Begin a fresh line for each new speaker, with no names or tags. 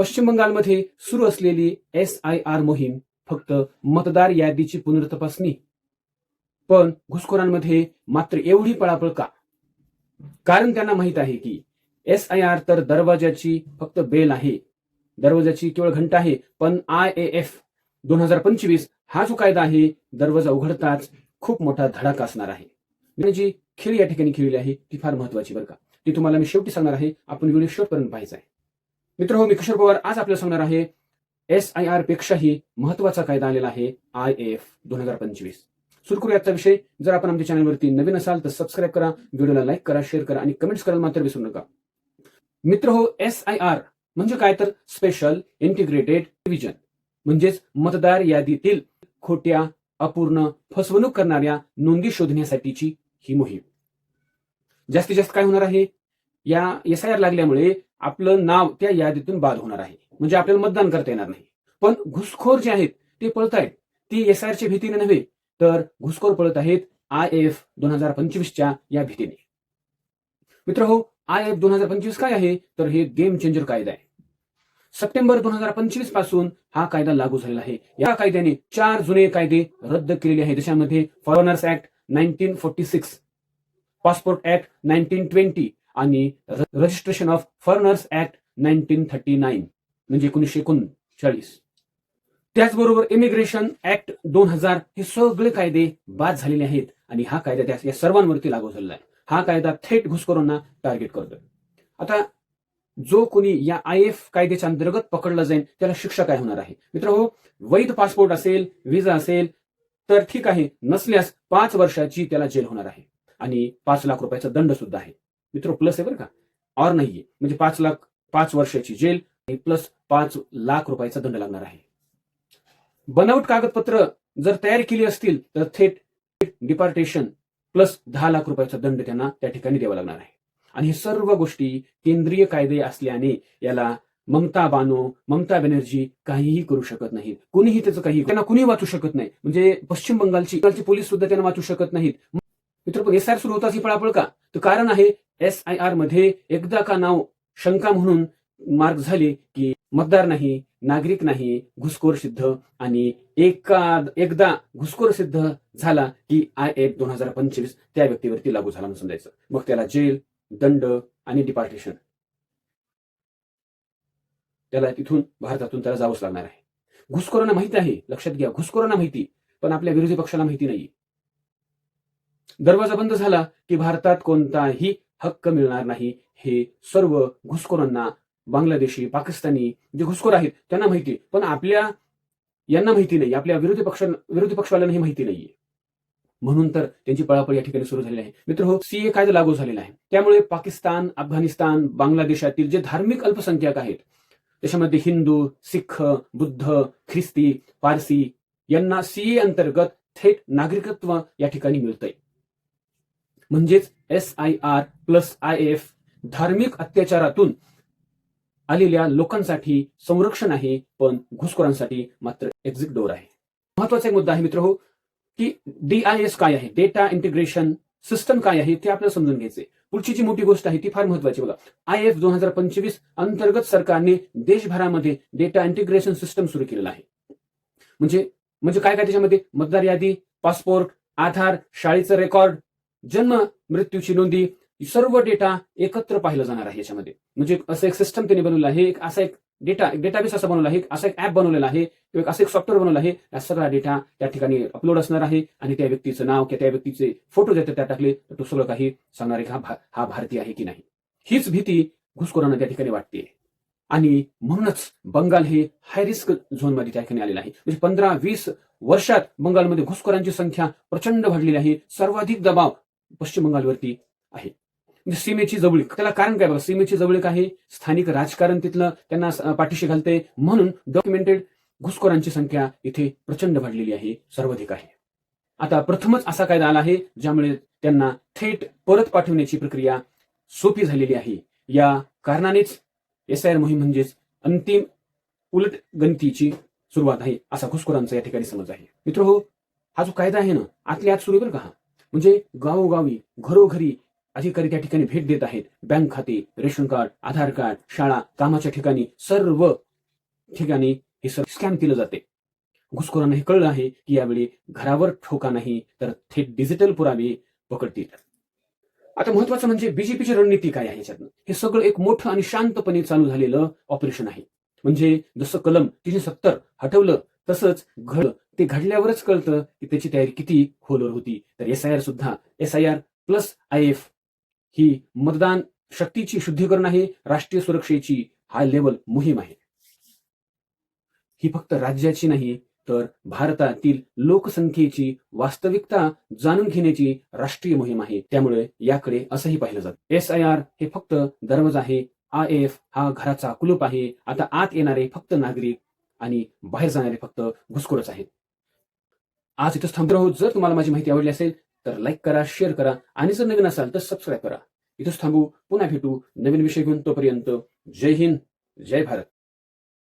पश्चिम बंगालमध्ये सुरू असलेली एस आय आर मोहीम फक्त मतदार यादीची पुनर्तपासणी. पण घुसखोरांमध्ये मात्र एवढी पळापळ का? कारण त्यांना माहीत आहे की एस आय आर तर दरवाजाची फक्त बेल आहे. दरवाजाची केवळ घंटा आहे पण आय ए एफ दोन हजार पंचवीस हा जो कायदा आहे दरवाजा उघडताच खूप मोठा धडाका असणार आहे. जी खेळ या ठिकाणी खेळली आहे ती फार महत्वाची बरं का. ती तुम्हाला मी शेवटी सांगणार आहे आपण व्हिडिओ शेवटपर्यंत पाहायचा आहे. मित्र हो मी किशोर पवार. आज आपल्याला सांगणार आहे एस आय आर पेक्षाही महत्त्वाचा कायदा आलेला आहे आय एफ दोन हजार पंचवीस. सुरू करू याचा विषय. जर आपण आमच्या चॅनलवरती नवीन असाल तर सबस्क्राईब करा व्हिडिओला लाईक करा शेअर करा आणि कमेंट्स करायला मात्र विसरू नका. मित्र हो एस आय आर म्हणजे काय? तर स्पेशल इंटिग्रेटेड डिव्हिजन म्हणजेच मतदार यादीतील खोट्या अपूर्ण फसवणूक करणाऱ्या नोंदी शोधण्यासाठीची ही मोहीम. जास्तीत जास्त काय होणार आहे? या एस आय आर लागल्यामुळे आपलं नाव त्या यादीतून बाद होणार आहे. म्हणजे आपल्याला मतदान करता येणार नाही. पण घुसखोर जे आहेत ते पळत आहेत. ती एस आर आरच्या भीतीने नव्हे तर घुसखोर पळत आहेत आय एफ दोन हजार पंचवीसच्या या भीतीने. मित्र हो आय एफ दोन हजार पंचवीस काय आहे? तर हे गेम चेंजर कायदा आहे. सप्टेंबर दोन हजार पंचवीसपासून हा कायदा लागू झालेला आहे. या कायद्याने चार जुने कायदे रद्द केलेले आहेत. देशामध्ये foreigners act nineteen forty six passport act nineteen twenty आणि registration of foreigners act nineteen thirty nine म्हणजे एकोणीसशे एकोणचाळीस. त्याचबरोबर इमिग्रेशन ऍक्ट दोन हजार हे सगळे कायदे बाद झालेले आहेत आणि हा कायदा त्या या सर्वांवरती लागू झालेला आहे. हा कायदा थेट घुसखोरांना टार्गेट करतोय. आता जो कोणी या आय एफ कायद्याच्या अंतर्गत पकडला जाईल त्याला शिक्षा काय होणार आहे? मित्र हो वैध पासपोर्ट असेल व्हिसा असेल तर ठीक आहे नसल्यास पाच वर्षाची त्याला जेल होणार आहे. आणि पाच लाख रुपयाचा दंड सुद्धा आहे. मित्र प्लस आहे बरं का? और नाहीये म्हणजे पाच लाख पाच वर्षाची जेल प्लस पाच लाख रुपयाचा दंड लागणार आहे. बनावट कागदपत्र जर तयार केली असतील तर थेट डिपार्टेशन प्लस दहा लाख रुपयाचा दंड त्यांना त्या ठिकाणी द्यावा लागणार आहे. आणि हे सर्व गोष्टी केंद्रीय कायदे असल्याने याला ममता बानो ममता बॅनर्जी काहीही करू शकत नाहीत. कुणीही त्याचं काही त्यांना कुणीही वाचू शकत नाही. म्हणजे पश्चिम बंगालची बंगालची पोलीस सुद्धा त्यांना वाचू शकत नाहीत. मित्र एस आर सुरू होताच ही पळापळ का? तर कारण आहे एस आय आरमध्ये एकदा का नाव शंका म्हणून मार्क झाले की मतदार नाही नागरिक नाही घुसखोर सिद्ध आणि एका एकदा घुसखोर सिद्ध झाला की आय एफ दोन हजार पंचवीस त्या व्यक्तीवरती लागू झाला म्हणून समजायचं मग त्याला जेल दंड आणि डिपार्टेशन त्याला तिथून भारतातून त्याला जावंच लागणार आहे. घुसखोरांना माहिती आहे लक्षात घ्या घुसखोरांना माहिती पण आपल्या विरोधी पक्षाला माहिती नाही दरवाजा बंद झाला की भारतात कोणताही हक्क मिळणार नाही. हे सर्व घुसखोरांना बांगलादेशी पाकिस्तानी जे घुसखोर आहेत त्यांना माहिती पण आपल्या यांना माहिती नाही. आपल्या विरोधी पक्ष विरोधी पक्षवाल्यांना माहिती नाहीये. म्हणून तर त्यांची पळापळ या ठिकाणी सुरू झालेली आहे. मित्र हो सीए कायदा लागू झालेला आहे. त्यामुळे पाकिस्तान अफगाणिस्तान बांगलादेशातील जे धार्मिक अल्पसंख्याक आहेत त्याच्यामध्ये हिंदू सिख बुद्ध ख्रिस्ती पारसी यांना सीए अंतर्गत थेट नागरिकत्व या ठिकाणी मिळतंय. म्हणजेच S I R plus I F धार्मिक अत्याचारातून आलेल्या लोकांसाठी संरक्षण आहे पण घुसखोरांसाठी मात्र एक्झिट डोर आहे. महत्त्वाचा एक मुद्दा आहे मित्र हो की डीआयएस काय आहे? डेटा इंटिग्रेशन सिस्टम काय आहे? ते आपल्याला समजून घ्यायचे पुढची जी मोठी गोष्ट आहे ती फार महत्वाची बघा. आय एफ दोन हजार पंचवीस अंतर्गत सरकारने देशभरामध्ये डेटा इंटिग्रेशन सिस्टम सुरू केलेला आहे. म्हणजे म्हणजे काय काय त्याच्यामध्ये? मतदार यादी पासपोर्ट आधार शाळेचं रेकॉर्ड जन्म मृत्यूची नोंदी सर्व डेटा एकत्र पाहिलं जाणार आहे याच्यामध्ये. म्हणजे असं एक सिस्टम त्यांनी बनवलं आहे एक असा एक डेटा एक डेटाबेस असा बनवला आहे असा एक ऍप बनवलेला आहे किंवा एक असं एक सॉफ्टवेअर बनवलं आहे या सगळा डेटा त्या ठिकाणी अपलोड असणार आहे आणि त्या व्यक्तीचं नाव किंवा त्या व्यक्तीचे फोटो जर त्या टाकले तर तो सगळं काही सांगणार आहे हा हा भारतीय आहे की नाही. हीच भीती घुसखोरांना त्या ठिकाणी वाटते आणि म्हणूनच बंगाल हे हाय रिस्क झोनमध्ये त्या ठिकाणी आलेलं आहे. म्हणजे पंधरा वीस वर्षात बंगालमध्ये घुसखोरांची संख्या प्रचंड वाढलेली आहे. सर्वाधिक दबाव पश्चिम बंगालवरती आहे. म्हणजे सीमेची जवळीक. त्याला कारण काय बघा? सीमेची जवळीक आहे स्थानिक राजकारण तिथलं त्यांना पाठीशी घालते. म्हणून डॉक्युमेंटेड घुसखोरांची संख्या इथे प्रचंड वाढलेली आहे सर्वाधिक आहे. आता प्रथमच असा कायदा आला आहे ज्यामुळे त्यांना थेट परत पाठवण्याची प्रक्रिया सोपी झालेली आहे. या कारणानेच एस आय आर मोहीम म्हणजेच अंतिम उलट गणतीची सुरुवात आहे असा घुसखोरांचा या ठिकाणी समज आहे. मित्र हो हा जो कायदा आहे ना आतल्या आत सुरू बरं का म्हणजे गावोगावी घरोघरी अधिकारी त्या ठिकाणी भेट देत आहेत. बँक खाते रेशन कार्ड आधार कार्ड शाळा कामाच्या ठिकाणी सर्व ठिकाणी हे सर्व स्कॅन केलं जाते. घुसखोरांना हे कळलं आहे की यावेळी घरावर ठोका नाही तर थेट डिजिटल पुरावे पकडतील. आता महत्वाचं म्हणजे बीजेपीची रणनीती काय आहे याच्यातनं? हे सगळं एक मोठं आणि शांतपणे चालू झालेलं ऑपरेशन आहे. म्हणजे जसं कलम तीनशे सत्तर हटवलं तसंच घड ते घडल्यावरच कळतं की त्याची तयारी किती खोलवर होती. तर एस आय आर सुद्धा S I R plus I F ही मतदान शक्तीची शुद्धीकरण आहे राष्ट्रीय सुरक्षेची हाय लेवल मोहीम आहे. ही फक्त राज्याची नाही तर भारतातील लोकसंख्येची वास्तविकता जाणून घेण्याची राष्ट्रीय मोहीम आहे. त्यामुळे याकडे असंही पाहिलं जातं. एस आय आर हे फक्त दरवाजा आहे आय एफ हा घराचा कुलूप आहे. आता आत येणारे फक्त नागरिक आणि बाहेर जाणारे फक्त घुसखोरच आहेत. आज इथंच थांबतो आहोत जर तुम्हाला माझी माहिती आवडली असेल तर लाईक करा शेअर करा आणि जर नवीन असाल तर सबस्क्राईब करा. इथंच थांबू. पुन्हा भेटू. नवीन विषय घेऊन तोपर्यंत जय हिंद जय भारत.